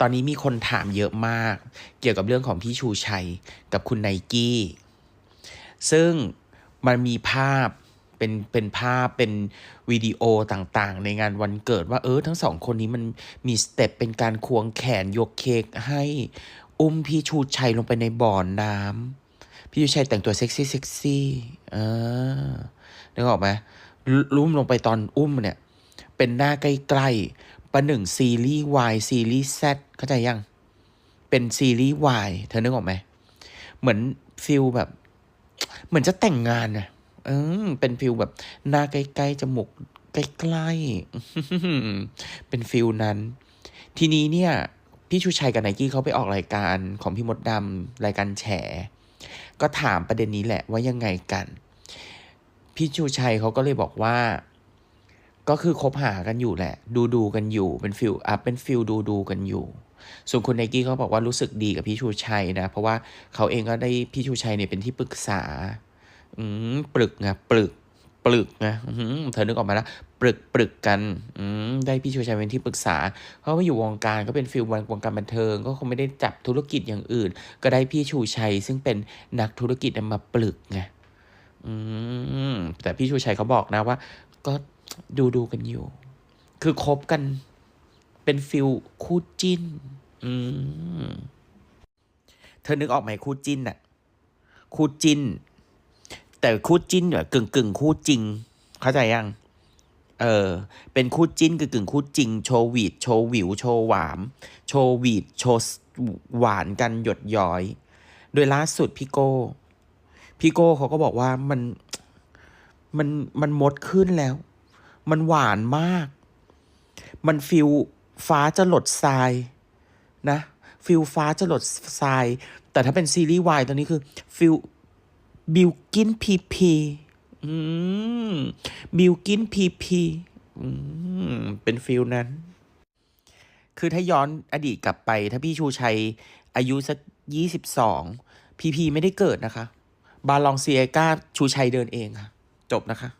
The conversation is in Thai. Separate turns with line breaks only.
ตอนนี้มีคนถามเยอะมาก เกี่ยวกับเรื่องของพี่ชูชัยกับคุณไนกี้ ซึ่งมันมีภาพเป็นเป็นภาพเป็นวิดีโอต่างๆ ในงานวันเกิดว่าเออทั้งสองคนนี้มันมีสเต็ปเป็นการควงแขนยกเค้กให้อุ้มพี่ชูชัยลงไปในบ่อน้ำพี่ชูชัยแต่งตัวเซ็กซี่เซ็กซี่เออนึกออกไหมลุลุ่มลงไปตอนอุ้มเนี่ย เป็นหน้าใกล้ๆ ประหนึ่งซีรีส์ Y ซีรีส์ Z เข้าใจยัง เป็นซีรีส์ Y เธอนึกออกไหม เหมือนฟิลแบบ เหมือนจะแต่งงานน่ะเออเป็นฟิลแบบ หน้าใกล้ๆจมูกใกล้ๆเป็นฟิลนั้น ทีนี้เนี่ย พี่ชูชัยกับไนกี้เขาไปออกรายการของพี่มดดำรายการแฉ ก็ถามประเด็นนี้แหละว่ายังไงกัน พี่ชูชัยเขาก็เลยบอกว่า ก็คือคบหากันอยู่แหละ ดูดูกันอยู่เป็นฟิลอะเป็นฟิลดูดูกันอยู่ ส่วนคุณไนกี้เขาบอกว่ารู้สึกดีกับพี่ชูชัยนะ เพราะว่าเขาเองก็ได้พี่ชูชัยเนี่ยเป็นที่ปรึกษา อืมปรึกไงปรึกปรึกไงเธอนึกออกมาแล้วปรึกปรึกกันอืได้พี่ชูชัยเป็นที่ปรึกษาเขาไม่อยู่วงการก็เป็นฟิลวงการบันเทิง ก็คงไม่ได้จับธุรกิจอย่างอื่น ก็ได้พี่ชูชัย ซึ่งเป็นนักธุรกิจมาปรึกไงแต่พี่ชูชัยเขาบอกนะว่า ก็ ดูดูกันอยู่ คือคบกันเป็นฟิลคู่จิ้น อืม เธอนึกออกไหมคู่จิ้นอะคู่จิ้น แต่คู่จิ้นแบบกึ่งกึ่งคู่จริง เข้าใจยัง เออ เป็นคู่จิ้นกึ่งกึ่งคู่จริง โชว์วีดโชว์วิว โชว์หวาม โชว์วีดโชว์หวานกันหยดย้อย โดยล่าสุดพี่โก้พี่โก้เขาก็บอกว่ามันมันมันมดขึ้นแล้ว มันหวานมาก มันฟิลฟ้าจะหลดทรายนะฟิลฟ้าจะหลดทราย แต่ถ้าเป็นซีรีส์วายตอนนี้คือฟิลบิลกินพีพีอืมบิลกินพีพีอืมเป็นฟิลนั้น คือถ้าย้อนอดีตกลับไป ถ้าพี่ชูชัยอายุสักยี่สิบสองพีพีไม่ได้เกิดนะคะ บาลองเซียกาชูชัยเดินเองค่ะ จบนะคะ